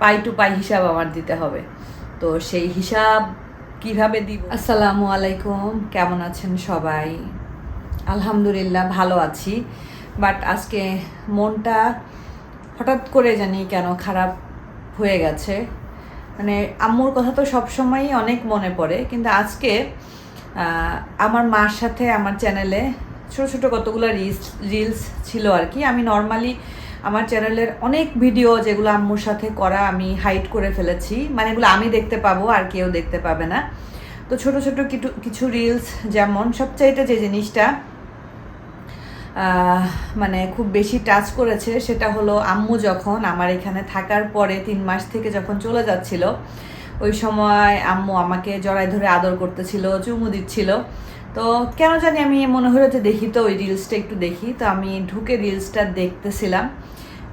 পাই two পাই হিসাব আমার দিতে হবে। তো সেই হিসাব কীভাবে দিব? আসসালামু আলাইকুম, কেমন আছেন সবাই? আলহামদুলিল্লাহ ভালো আছি বাট আজকে মনটা হঠাৎ করে জানি কেন খারাপ হয়ে গেছে। মানে আম্মুর কথা তো সবসময়ই অনেক মনে পড়ে, কিন্তু আজকে আমার মার সাথে আমার চ্যানেলে ছোটো ছোটো কতগুলো রিলস রিলস ছিল আর কি। আমি নর্মালি আমার চ্যানেলের অনেক ভিডিও যেগুলো আম্মুর সাথে করা আমি হাইড করে ফেলেছি। মানে এগুলো আমি দেখতে পাবো, আর কেউ দেখতে পাবে না। তো ছোট ছোট কিছু রিলস যেমন সবচাইতে যে জিনিসটা মানে খুব বেশি টাচ করেছে সেটা হলো আম্মু যখন আমার এখানে থাকার পরে তিন মাস থেকে যখন চলে যাচ্ছিল, ওই সময় আম্মু আমাকে জড়াই ধরে আদর করতেছিল, চুমু দিচ্ছিল। তো কেন জানি আমি মনে হলো যে দেখি তো ওই রিলসটা একটু দেখি। তো আমি ঢুকে রিলসটা দেখতেছিলাম।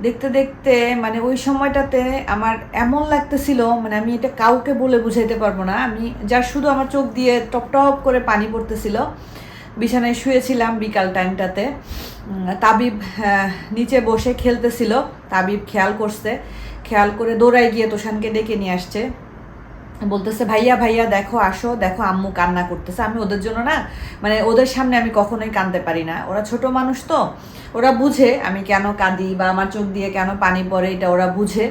দেখতে দেখতে মানে ওই সময়টাতে আমার এমন লাগতেছিল মানে আমি এটা কাউকে বলে বুঝাইতে পারব না। আমি যা শুধু আমার চোখ দিয়ে টপ টপ করে পানি পড়তেছিল। বিছানায় শুয়েছিলাম বিকাল টাইমটাতে তাবিব নিচে বসে খেলতেছিল। তাবিব খেয়াল করছে। খেয়াল করে দৌড়ায় গিয়ে তোষানকে ডেকে নিয়ে আসছে। বলতেছে, ভাইয়া ভাইয়া, দেখো, আসো, দেখো আম্মু কান্না করতেছে। আমি ওদের জন্য না মানে ওদের সামনে আমি কখনোই কাঁদতে পারি না। ওরা ছোট মানুষ তো, ওরা বুঝে আমি কেন কাঁদি বা আমার চোখ দিয়ে কেন পানি পড়ে, এটা ওরা বুঝে।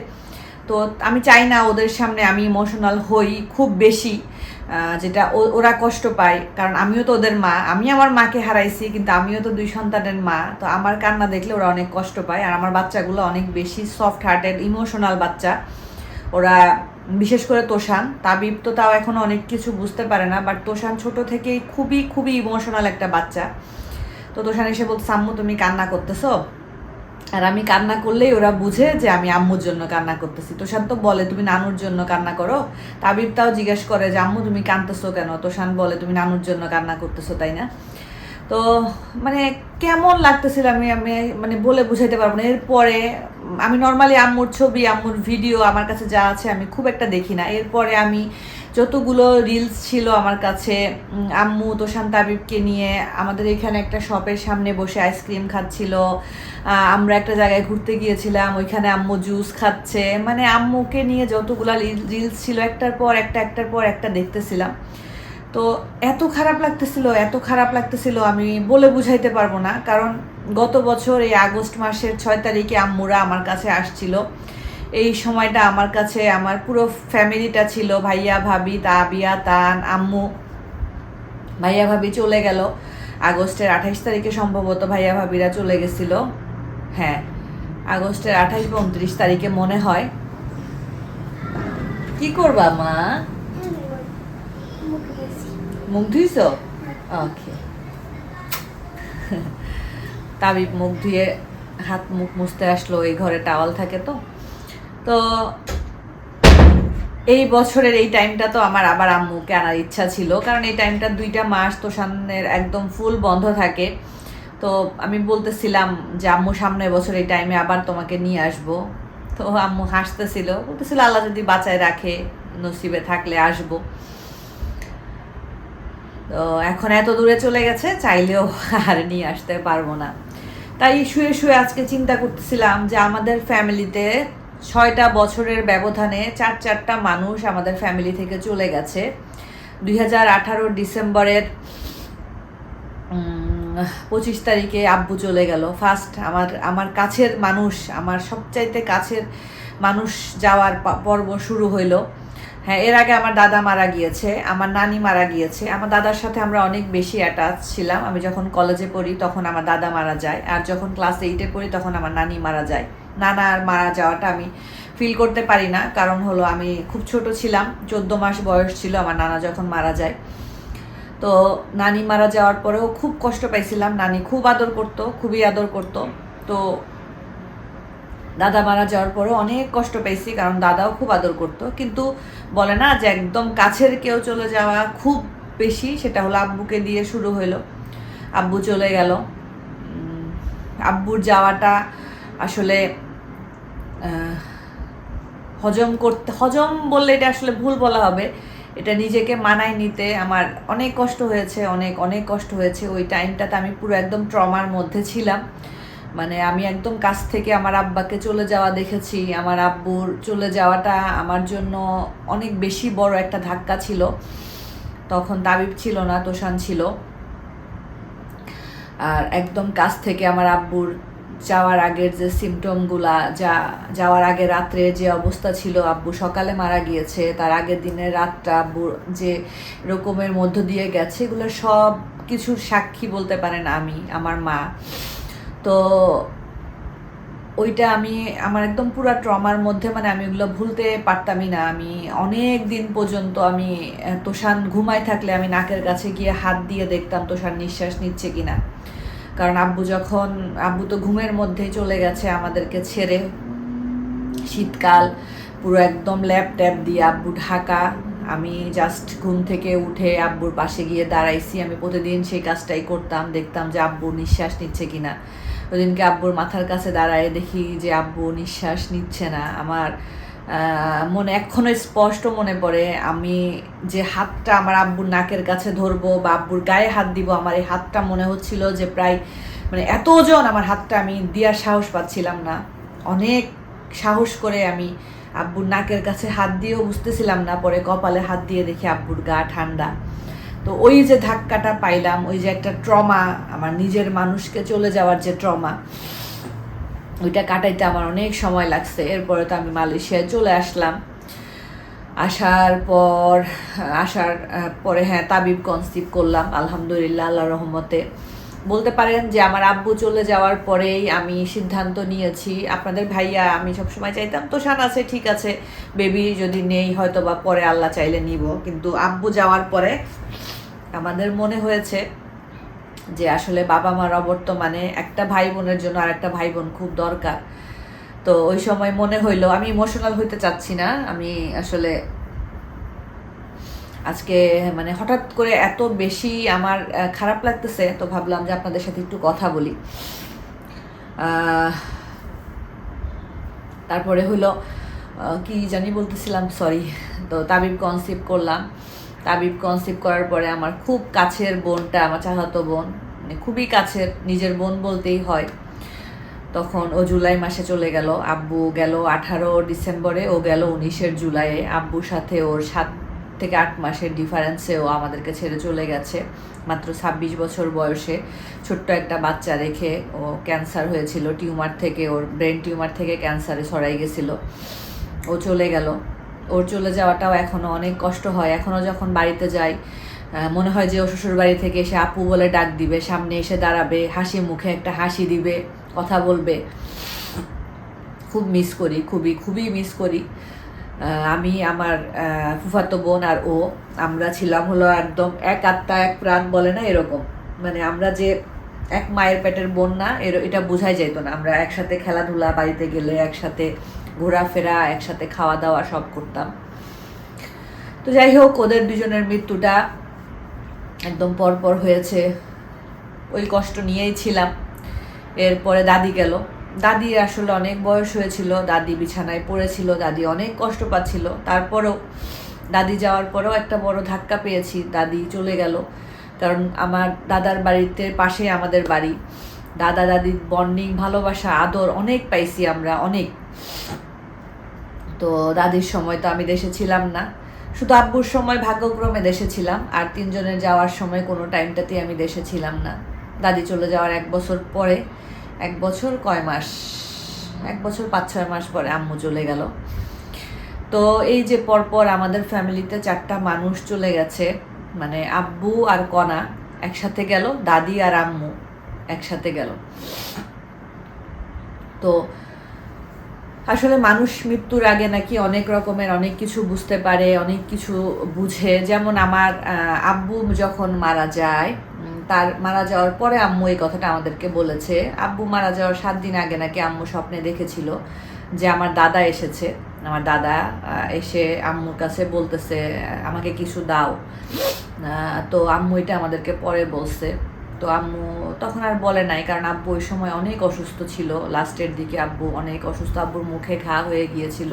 তো আমি চাই না ওদের সামনে আমি ইমোশনাল হই খুব বেশি যেটা ওরা কষ্ট পায়। কারণ আমিও তো ওদের মা, আমি আমার মাকে হারাইছি, কিন্তু আমিও তো দুই সন্তানের মা। তো আমার কান্না দেখলে ওরা অনেক কষ্ট পায়। আর আমার বাচ্চাগুলো অনেক বেশি সফট হার্টেড ইমোশনাল বাচ্চা। ওরা বিশেষ করে তোষান। তাবিব তো তাও এখন অনেক কিছু বুঝতে পারে না বাট তোষান ছোট থেকেই খুবই খুবই ইমোশনাল একটা বাচ্চা। তো তোষান এসে বলছে, আম্মু, তুমি কান্না করতেছো? আর আমি কান্না করলেই ওরা বুঝে যে আমি আম্মুর জন্য কান্না করতেছি। তোষান তো বলে, তুমি নানুর জন্য কান্না করো? তাবিব তাও জিজ্ঞেস করে যে, আম্মু, তুমি কাঁদতেছো কেন? তোষান বলে, তুমি নানুর জন্য কান্না করতেছো, তাই না? তো মানে কেমন লাগতেছিল আমি আমি মানে বলে বুঝাইতে পারব না। এরপরে আমি নর্মালি আম্মুর ছবি, আম্মুর ভিডিও আমার কাছে যা আছে আমি খুব একটা দেখি না। এরপরে আমি যতগুলো রিলস ছিল আমার কাছে আম্মু তোষান তাবিবকে নিয়ে আমাদের এখানে একটা শপের সামনে বসে আইসক্রিম খাচ্ছিল। আমরা একটা জায়গায় ঘুরতে গিয়েছিলাম, ওইখানে আম্মু জুস খাচ্ছে। মানে আম্মুকে নিয়ে যতগুলা রিলস ছিল, একটার পর একটা, একটার পর একটা দেখতেছিলাম। তো এত খারাপ লাগতেছিল, এত খারাপ লাগতেছিল, আমি বলে বুঝাইতে পারব না। কারণ গত বছর এই আগস্ট মাসের ছয় তারিখে আম্মুরা আমার কাছে আসছিল। এই সময়টা আমার কাছে আমার পুরো ফ্যামিলিটা ছিল ভাইয়া ভাবি তা তাবিয়া তান আম্মু। ভাইয়া ভাবি চলে গেল। আগস্টের আঠাইশ তারিখে সম্ভবত ভাইয়া ভাবিরা চলে গেছিল। হ্যাঁ আগস্টের আঠাইশ বা উনত্রিশ তারিখে মনে হয়। কি করবা মা? মুখ ধুইছ? ওকে। তাবিব মুখ ধুয়ে হাত মুখ মুছতে আসলো, এই ঘরে টাওয়াল থাকে তো। তো এই বছরের এই টাইমটা তো আমার আবার আম্মুকে আনার ইচ্ছা ছিল, কারণ এই টাইমটা দুইটা মাস তো সামনের একদম ফুল বন্ধ থাকে। তো আমি বলতেছিলাম যে, আম্মু সামনে বছর এই টাইমে আবার তোমাকে নিয়ে আসব। তো আম্মু হাসতেছিল, বলতেছিল, আল্লাহ যদি বাঁচায় রাখে, নসিবে থাকলে আসব। তো এখন এত দূরে চলে গেছে, চাইলেও আর নিয়ে আসতে পারব না। তাই শুয়ে শুয়ে আজকে চিন্তা করতেছিলাম যে আমাদের ফ্যামিলিতে ছয়টা বছরের ব্যবধানে চার চারটা মানুষ আমাদের ফ্যামিলি থেকে চলে গেছে। দুই হাজার আঠারো ডিসেম্বরের পঁচিশ তারিখে আব্বু চলে গেল। ফার্স্ট আমার আমার কাছের মানুষ, আমার সবচাইতে কাছের মানুষ যাওয়ার পর্ব শুরু হইল। হ্যাঁ এর আগে আমার দাদা মারা গিয়েছে, আমার নানি মারা গিয়েছে। আমার দাদার সাথে আমরা অনেক বেশি অ্যাটাচ ছিলাম। আমি যখন কলেজে পড়ি তখন আমার দাদা মারা যায়। আর যখন ক্লাস এইটে পড়ি তখন আমার নানি মারা যায়। নানার মারা যাওয়াটা আমি ফিল করতে পারি না। কারণ হলো আমি খুব ছোট ছিলাম, চোদ্দ মাস বয়স ছিল আমার নানা যখন মারা যায়। তো নানি মারা যাওয়ার পরেও খুব কষ্ট পাইছিলাম। নানি খুব আদর করতো, খুবই আদর করতো। তো দাদা মারা যাওয়ার পরেও অনেক কষ্ট পেয়েছি, কারণ দাদাও খুব আদর করতো। কিন্তু বলে না যে একদম কাছের কেউ চলে যাওয়া খুব বেশি, সেটা হলো আব্বুকে দিয়ে শুরু হইল। আব্বু চলে গেল। আব্বুর যাওয়াটা আসলে হজম করতে, হজম বললে এটা আসলে ভুল বলা হবে। এটা নিজেকে মানায় নিতে আমার অনেক কষ্ট হয়েছে, অনেক অনেক কষ্ট হয়েছে। ওই টাইমটাতে আমি পুরো একদম ট্রমার মধ্যে ছিলাম। মানে আমি একদম কাছ থেকে আমার আব্বাকে চলে যাওয়া দেখেছি। আমার আব্বুর চলে যাওয়াটা আমার জন্য অনেক বেশি বড় একটা ধাক্কা ছিল। তখন তাবিব ছিল না, তোষান ছিল। আর একদম কাছ থেকে আমার আব্বুর যাওয়ার আগের যে সিমটমগুলা যা যাওয়ার আগে রাত্রে যে অবস্থা ছিল, আব্বু সকালে মারা গিয়েছে, তার আগের দিনের রাতটা আব্বু যে রকমের মধ্য দিয়ে গেছে, এগুলো সব কিছুর সাক্ষী বলতে পারেন আমি, আমার মা। তো ওইটা আমি, আমার একদম পুরো ট্রমার মধ্যে মানে আমি ওগুলো ভুলতে পারতামই না। আমি অনেক দিন পর্যন্ত আমি তোষান ঘুমায় থাকলে আমি নাকের কাছে গিয়ে হাত দিয়ে দেখতাম তোষান নিঃশ্বাস নিচ্ছে কিনা। কারণ আব্বু যখন, আব্বু তো ঘুমের মধ্যেই চলে গেছে আমাদেরকে ছেড়ে। শীতকাল, পুরো একদম ল্যাপ ট্যাপ দিয়ে আব্বু ঢাকা আমি জাস্ট ঘুম থেকে উঠে আব্বুর পাশে গিয়ে দাঁড়াইছি। আমি প্রতিদিন সেই কাজটাই করতাম, দেখতাম যে আব্বু নিঃশ্বাস নিচ্ছে কিনা। ওদিনকে আব্বুর মাথার কাছে দাঁড়ায় দেখি যে আব্বু নিঃশ্বাস নিচ্ছে না। আমার মনে এখনও স্পষ্ট মনে পড়ে, আমি যে হাতটা আমার আব্বুর নাকের কাছে ধরবো বা আব্বুর গায়ে হাত দিব, আমার এই হাতটা মনে হচ্ছিল যে প্রায় মানে এত ওজন আমার হাতটা আমি দেওয়ার সাহস পাচ্ছিলাম না। অনেক সাহস করে আমি আব্বুর নাকের কাছে হাত দিয়েও বুঝতেছিলাম না, পরে কপালে হাত দিয়ে দেখি আব্বুর গা ঠান্ডা। তো ওই যে ধাক্কাটা পাইলাম, ওই যে একটা ট্রমা, আমার নিজের মানুষকে চলে যাওয়ার যে ট্রমা, ওইটা কাটাইতে আমার অনেক সময় লাগছে। এরপরে তো আমি মালয়েশিয়ায় চলে আসলাম। আসার পর, আসার পরে হ্যাঁ তাবিব কনসিভ করলাম, আলহামদুলিল্লাহ আল্লাহ রহমতে। বলতে পারেন যে আমার আব্বু চলে যাওয়ার পরেই আমি সিদ্ধান্ত নিয়েছি। আপনাদের ভাইয়া, আমি সবসময় চাইতাম, তো শান আছে, ঠিক আছে। বেবি যদি নেই হয়তো বা পরে আল্লাহ চাইলে নিব। কিন্তু আব্বু যাওয়ার পরে আমাদের মনে হয়েছে যে আসলে বাবা মার অবর্তমানে একটা ভাই বোনের জন্য আর একটা ভাই বোন খুব দরকার। তো ওই সময় মনে হইল, আমি ইমোশনাল হইতে চাচ্ছি না। আমি আসলে আজকে মানে হঠাৎ করে এত বেশি আমার খারাপ লাগতেছে, তো ভাবলাম যে আপনাদের সাথে একটু কথা বলি। তারপরে হলো কি জানি বলতেছিলাম সরি তো তাবিব কনসিভ করলাম। তাবিব কনসিভ করার পরে আমার খুব কাছের বোনটা, আমার চাচাতো বোন মানে খুবই কাছের, নিজের বোন বলতেই হয়। তখন ও জুলাই মাসে চলে গেল, আব্বু গেল আঠারো ডিসেম্বরে, ও গেল উনিশের জুলাইয়ে। আব্বুর সাথে ওর সাত থেকে আট মাসের ডিফারেন্সে ও আমাদেরকে ছেড়ে চলে গেছে। মাত্র ছাব্বিশ বছর বয়সে ছোট্ট একটা বাচ্চা রেখে ও ক্যান্সার হয়েছিল। টিউমার থেকে, ওর ব্রেন টিউমার থেকে ক্যান্সারে ছড়াই গেছিল। ও চলে গেল। ওর চলে যাওয়াটাও এখনও অনেক কষ্ট হয়। এখনও যখন বাড়িতে যাই মনে হয় যে ও শ্বশুর বাড়ি থেকে এসে আপু বলে ডাক দিবে, সামনে এসে দাঁড়াবে, হাসি মুখে একটা হাসি দিবে, কথা বলবে। খুব মিস করি, খুবই খুবই মিস করি। আমি আমার ফুফাতো বোন আর ও, আমরা ছিলাম হলো একদম এক আত্মা, এক প্রাণ বলে না এরকম। মানে আমরা যে এক মায়ের পেটের বোন না, এর, এটা বোঝাই যেত না। আমরা একসাথে খেলাধুলা, বাড়িতে গেলে একসাথে ঘোরাফেরা, একসাথে খাওয়া দাওয়া সব করতাম। তো যাই হোক, ওদের দুজনের মৃত্যুটা একদম পরপর হয়েছে। ওই কষ্ট নিয়েই ছিলাম। এরপরে দাদি গেল। দাদি আসলে অনেক বয়স হয়েছিল, দাদি বিছানায় পড়েছিল, দাদি অনেক কষ্ট পাচ্ছিল। তারপরেও দাদি যাওয়ার পরেও একটা বড় ধাক্কা পেয়েছি, দাদি চলে গেল। কারণ আমার দাদার বাড়িতে পাশে আমাদের বাড়ি। দাদা দাদির বন্ডিং, ভালোবাসা, আদর অনেক পাইছি আমরা, অনেক। তো দাদির সময় তো আমি দেশে ছিলাম না। শুধু আব্বুর সময় ভাগ্যক্রমে দেশে ছিলাম, আর তিনজনের যাওয়ার সময় কোনো টাইমটাতেই আমি দেশে ছিলাম না। দাদি চলে যাওয়ার এক বছর পরে এক বছর কয় মাস? এক বছর পাঁচ, ছয় মাস পরে আম্মু চলে গেল। তো এই যে পরপর আমাদের ফ্যামিলিতে চারটা মানুষ চলে গেছে মানে আব্বু আর কণা একসাথে গেল, দাদি আর আম্মু একসাথে গেল। তো আসলে মানুষ মৃত্যুর আগে নাকি অনেক রকমের অনেক কিছু বুঝতে পারে, অনেক কিছু বুঝে। যেমন আমার আব্বু যখন মারা যায় তার মারা যাওয়ার পরে আম্মু এই কথাটা আমাদেরকে বলেছে। আব্বু মারা যাওয়ার সাত দিন আগে নাকি আম্মু স্বপ্নে দেখেছিল যে আমার দাদা এসেছে। আমার দাদা এসে আম্মুর কাছে বলতেছে, আমাকে কিছু দাও। তো আম্মু এটা আমাদেরকে পরে বলছে। তো আম্মু তখন আর বলে নাই, কারণ আব্বু ওই সময় অনেক অসুস্থ ছিল। লাস্টের দিকে আব্বু অনেক অসুস্থ, আব্বুর মুখে ঘা হয়ে গিয়েছিল।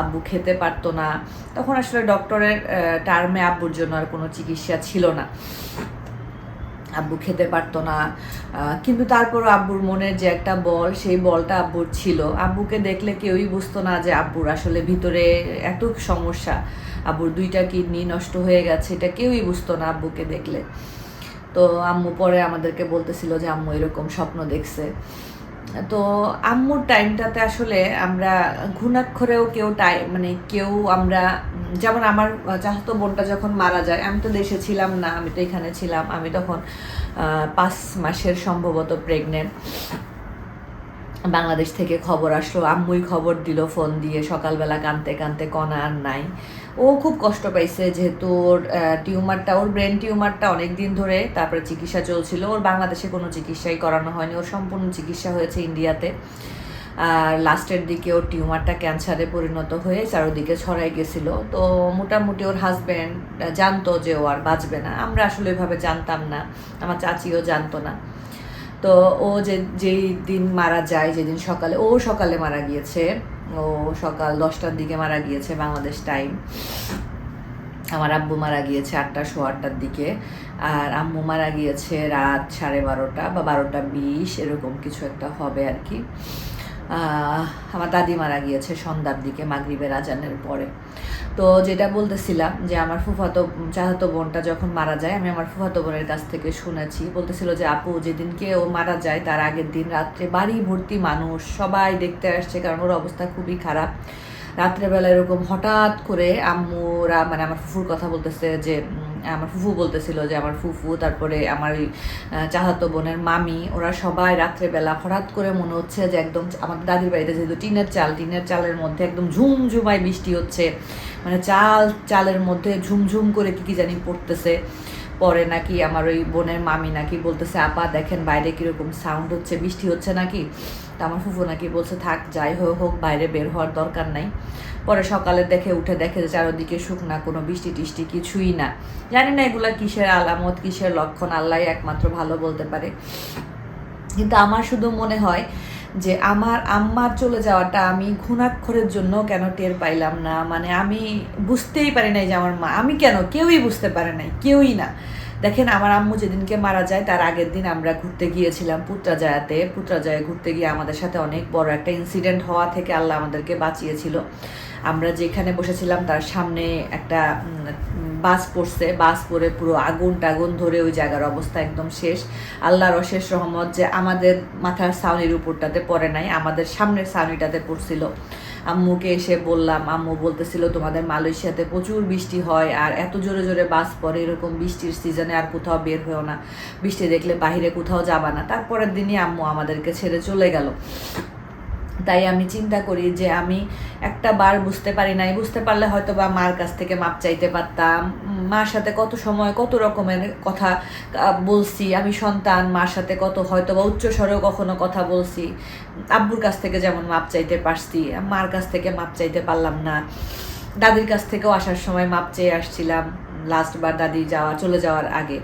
আব্বু খেতে পারতো না। তখন আসলে ডক্টরের টার্মে আব্বুর জন্য আর কোনো চিকিৎসা ছিল না। আব্বু খেতে পারতো না। কিন্তু তারপরও আব্বুর মনের যে একটা বল, সেই বলটা আব্বুর ছিল। আব্বুকে দেখলে কেউই বুঝতো না যে আব্বুর আসলে ভিতরে এত সমস্যা। আব্বুর দুইটা কিডনি নষ্ট হয়ে গেছে, এটা কেউই বুঝতো না আব্বুকে দেখলে। তো আম্মু পরে আমাদেরকে বলতেছিল যে আম্মু এরকম স্বপ্ন দেখছে। তো আম্মুর টাইমটাতে আসলে আমরা ঘুণাক্ষরেও কেউ টাই মানে কেউ আমরা, যেমন আমার চাহতো বোনটা যখন মারা যায়, আমি তো দেশে ছিলাম না, আমি তো এখানে ছিলাম, আমি তখন পাঁচ মাসের সম্ভবত প্রেগনেন্ট বাংলাদেশ থেকে খবর আসলো, আম্মুই খবর দিল ফোন দিয়ে, সকালবেলা কানতে কানতে কণা আর নাই। ও খুব কষ্ট পাইছে যেহেতু ওর টিউমারটা, ওর ব্রেন টিউমারটা অনেক দিন ধরে তারপরে চিকিৎসা চলছিল। ওর বাংলাদেশে কোনো চিকিৎসাই করানো হয়নি। ওর সম্পূর্ণ চিকিৎসা হয়েছে ইন্ডিয়াতে। আর লাস্টের দিকে ওর টিউমারটা ক্যান্সারে পরিণত হয়ে চারোদিকে ছড়াই গেছিল। তো মোটামুটি ওর হাজব্যান্ড জানতো যে ও আর বাঁচবে না। আমরা আসলে এভাবে জানতাম না। আমার চাচিও জানতো না। তো ও যে, যেই দিন মারা যায়, যেদিন সকালে, ও সকালে মারা গিয়েছে। ও সকাল দশটার দিকে মারা গিয়েছে বাংলাদেশ টাইম। আমার আব্বু মারা গিয়েছে আটটা শো আটটার দিকে। আর আম্মু মারা গিয়েছে রাত সাড়ে বারোটা বা বারোটা বিশ, এরকম কিছু একটা হবে আর কি। আমার দাদি মারা গিয়েছে সন্ধ্যার দিকে, মাগরিবের আজানের পরে। তো যেটা বলতেছিলাম যে আমার ফুফাতো চাহাতো বোনটা যখন মারা যায়, আমি আমার ফুফাতো বোনের কাছ থেকে শুনেছি। বলতেছিল যে, আপু যেদিনকে ও মারা যায়, তার আগের দিন রাত্রে বাড়ি ভর্তি মানুষ, সবাই দেখতে আসছে, কারণ ওর অবস্থা খুবই খারাপ। রাত্রেবেলা এরকম হঠাৎ করে আম্মুরা মানে আমার ফুফুর কথা বলতেছে যে আমার ফুফু বলতেছিল যে আমার ফুফু, তারপরে আমার ওই চাচাতো বোনের মামি, ওরা সবাই রাত্রেবেলা হঠাৎ করে মনে হচ্ছে যে একদম আমাদের দাদির বাড়িতে যেহেতু টিনের চাল, টিনের চালের মধ্যে একদম ঝুমঝুমায় বৃষ্টি হচ্ছে মানে চাল, চালের মধ্যে ঝুমঝুম করে কি কি জানি পড়তেছে। পরে নাকি আমার ওই বোনের মামি নাকি বলতেছে, আপা, দেখেন বাইরে কীরকম সাউন্ড হচ্ছে, বৃষ্টি হচ্ছে নাকি? তা আমার ফুফু নাকি বলছে, থাক, যাই হোক হোক, বাইরে বের হওয়ার দরকার নাই। পরে সকালে দেখে, উঠে দেখে যে চারদিকে শুকনা কোনো বৃষ্টি টিষ্টি কিছুই না। জানি না এগুলা কিসের আলামত, কিসের লক্ষণ আল্লাহ একমাত্র ভালো বলতে পারে। কিন্তু আমার শুধু মনে হয় যে আমার আম্মার চলে যাওয়াটা আমি ঘুণাক্ষরের জন্য কেন টের পাইলাম না? মানে আমি বুঝতেই পারি নাই যে আমার মা, আমি কেন? কেউই বুঝতে পারে নাই, কেউই না। দেখেন, আমার আম্মু যেদিনকে মারা যায়, তার আগের দিন আমরা ঘুরতে গিয়েছিলাম পুত্রাজায়াতে। পুত্রাজায়ে ঘুরতে গিয়ে আমাদের সাথে অনেক বড় একটা ইনসিডেন্ট হওয়া থেকে আল্লাহ আমাদেরকে বাঁচিয়েছিল। আমরা যেখানে বসেছিলাম, তার সামনে একটা বাস পড়ছে, বাস পরে পুরো আগুন টাগুন ধরে ওই জায়গার অবস্থা একদম শেষ। আল্লাহর অশেষ রহমত যে আমাদের মাথার ছাউনির উপরটাতে পড়ে নাই, আমাদের সামনের ছাউনিটাতে পড়ছিল। আম্মুকে এসে বললাম, আম্মু বলতেছিল, তোমাদের মালয়েশিয়াতে প্রচুর বৃষ্টি হয় আর এত জোরে জোরে বাস পড়ে, এরকম বৃষ্টির সিজনে আর কোথাও বের হয়েও না। বৃষ্টি দেখলে বাইরে কোথাও যাবা না। তারপরের দিনই আম্মু আমাদেরকে ছেড়ে চলে গেল। তাই আমি চিন্তা করি যে আমি একটা বার বুঝতে পারি নাই। বুঝতে পারলে হয়তো বা মার কাছ থেকে মাপ চাইতে পারতাম। মার সাথে কত সময়, কত রকমের কথা বলছি। আমি সন্তান, মার সাথে কত হয়তো বা উচ্চ স্বরেও কখনো কথা বলছি। আব্বুর কাছ থেকে যেমন মাপ চাইতে পারছি, মার কাছ থেকে মাপ চাইতে পারলাম না। দাদির কাছ থেকেও আসার সময় মাপ চেয়ে আসছিলাম লাস্ট বার দাদি যাওয়া, চলে যাওয়ার আগে।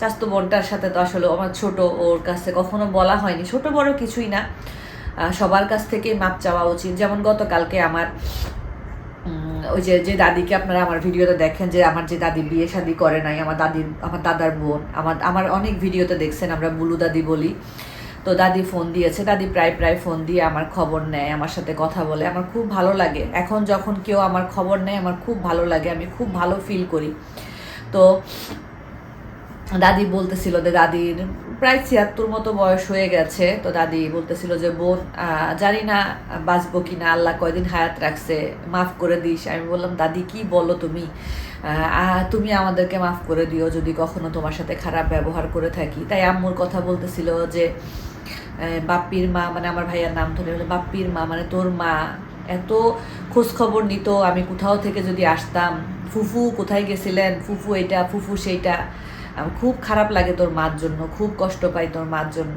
চাস্তো বোনটার সাথে তো আসলে আমার ছোট, ওর কাছে কখনো বলা হয়নি। ছোট বড় কিছুই না। সবার কাছ থেকে মাপ চাওয়া উচিত। যেমন গতকালকে আমার ওই যে যে দাদিকে আপনারা আমার ভিডিওতে দেখেন যে আমার যে দাদি বিয়ে শাদি করে নাই, আমার দাদির, আমার দাদার বোন, আমার আমার অনেক ভিডিওতে দেখছেন, আমরা বুলু দাদি বলি। তো দাদি ফোন দিয়েছে, দাদি প্রায় প্রায় ফোন দিয়ে আমার খবর নেয়, আমার সাথে কথা বলে। আমার খুব ভালো লাগে। এখন যখন কেউ আমার খবর নেয়, আমার খুব ভালো লাগে, আমি খুব ভালো ফিল করি। তো দাদি বলতেছিল যে দাদির প্রায় ছিয়াত্তর মতো বয়স হয়ে গেছে তো দাদি বলতেছিল যে বোন জানি না বাঁচবো কি না আল্লাহ কয়দিন হায়াত রাখছে মাফ করে দিস। আমি বললাম দাদি কি বলো তুমি? তুমি আমাদেরকে মাফ করে দিও যদি কখনো তোমার সাথে খারাপ ব্যবহার করে থাকি। তাই আম্মুর কথা বলতেছিল যে বাপ্পির মা মানে আমার ভাইয়ার নাম ধরে বলে, বাপ্পির মা মানে তোর মা এত খোঁজ খবর নিত আমি কোথাও থেকে যদি আসতাম ফুফু কোথায় গেছিলেন? ফুফু এটা ফুফু সেইটা। খুব খারাপ লাগে তোর মার জন্য, খুব কষ্ট পাই তোর মার জন্য।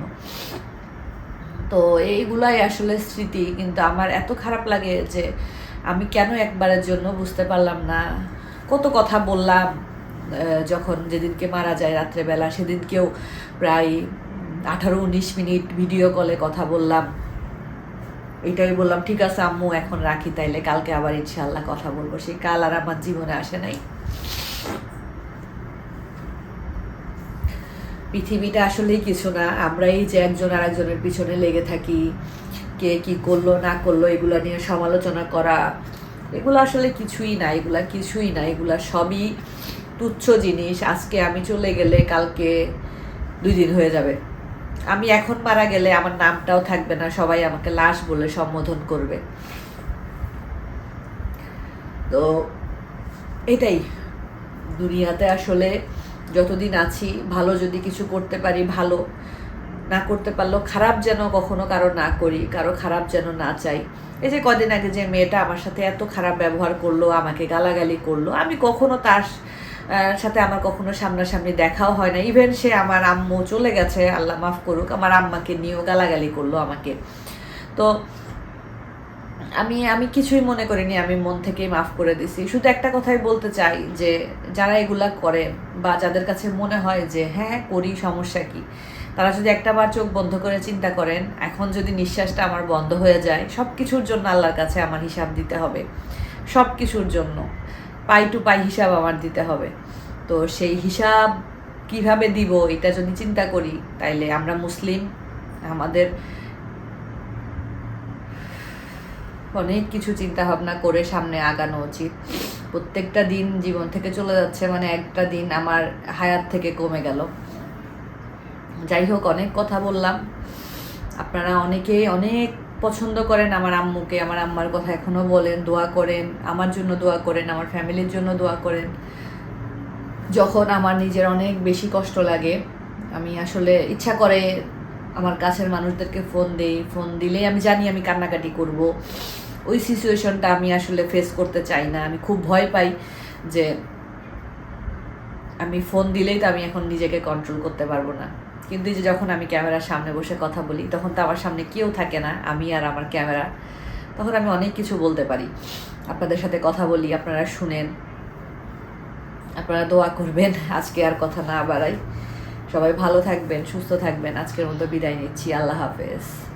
তো এইগুলাই আসলে স্মৃতি, কিন্তু আমার এত খারাপ লাগে যে আমি কেন একবারের জন্য বুঝতে পারলাম না। কত কথা বললাম যখন যেদিনকে মারা যায় রাত্রেবেলা, সেদিনকেও প্রায় আঠারো উনিশ মিনিট ভিডিও কলে কথা বললাম। এটাই বললাম, ঠিক আছে আম্মু, এখন রাখি, তাইলে কালকে আবার ইনশাল্লাহ কথা বলব। সেই কাল আর আমার জীবনে আসে নাই। পৃথিবীটা আসলেই কিছু না। আমরাই যে একজন আরেকজনের পিছনে লেগে থাকি, কে কি করল, না করল, এগুলো নিয়ে সমালোচনা করা, এগুলো আসলে কিছুই না, এগুলা কিছুই না, এগুলা সবই তুচ্ছ জিনিস। আজকে আমি চলে গেলে কালকে দুই দিন হয়ে যাবে। আমি এখন মারা গেলে আমার নামটাও থাকবে না, সবাই আমাকে লাশ বলে সম্বোধন করবে। তো এটাই। দুনিয়াতে আসলে যতদিন আছি, ভালো যদি কিছু করতে পারি, ভালো না করতে পারলেও খারাপ যেন কখনো কারও না করি, কারও খারাপ যেন না চাই। এই যে কদিন আগে যে মেয়েটা আমার সাথে এত খারাপ ব্যবহার করল, আমাকে গালাগালি করল, আমি কখনো তার সাথে আমার কখনো সামনাসামনি দেখাও হয় না ইভেন সে আমার আম্মু চলে গেছে, আল্লাহ মাফ করুক, আমার আম্মাকে নিয়েও গালাগালি করল আমাকে। তো আমি আমি কিছুই মনে করিনি, আমি মন থেকেই মাফ করে দিছি। শুধু একটা কথাই বলতে চাই যে, যারা এগুলা করে বা যাদের কাছে মনে হয় যে হ্যাঁ করি, সমস্যা কি? তারা যদি একটা বার চোখ বন্ধ করে চিন্তা করেন, এখন যদি নিঃশ্বাসটা আমার বন্ধ হয়ে যায় সব কিছুর জন্য আল্লাহর কাছে আমার হিসাব দিতে হবে। সব কিছুর জন্য। পাই টু পাই হিসাব আমার দিতে হবে। তো সেই হিসাব কীভাবে দিব, এটা যদি চিন্তা করি, তাইলে আমরা মুসলিম, আমাদের অনেক কিছু চিন্তা ভাবনা করে সামনে আগানো উচিত। প্রত্যেকটা দিন জীবন থেকে চলে যাচ্ছে মানে একটা দিন আমার হায়াত থেকে কমে গেল। যাই হোক, অনেক কথা বললাম। আপনারা অনেকেই অনেক পছন্দ করেন আমার আম্মুকে, আমার আম্মার কথা এখনও বলেন, দোয়া করেন, আমার জন্য দোয়া করেন, আমার ফ্যামিলির জন্য দোয়া করেন। যখন আমার নিজের অনেক বেশি কষ্ট লাগে, আমি আসলে ইচ্ছা করে আমার কাছের মানুষদেরকে ফোন দেই। ফোন দিলেই আমি জানি আমি কান্নাকাটি করব। ওই সিচুয়েশনটা আমি আসলে ফেস করতে চাই না। আমি খুব ভয় পাই যে আমি ফোন দিলেই তো আমি এখন নিজেকে কন্ট্রোল করতে পারব না। কিন্তু যে যখন আমি ক্যামেরার সামনে বসে কথা বলি, তখন তো আমার সামনে কেউ থাকে না, আমি আর আমার ক্যামেরা তখন আমি অনেক কিছু বলতে পারি। আপনাদের সাথে কথা বলি, আপনারা শুনেন, আপনারা দোয়া করবেন, আজকে আর কথা না বাড়াই। সবাই ভালো থাকবেন, সুস্থ থাকবেন। আজকের মতো বিদায় নিচ্ছি। আল্লাহ হাফেজ।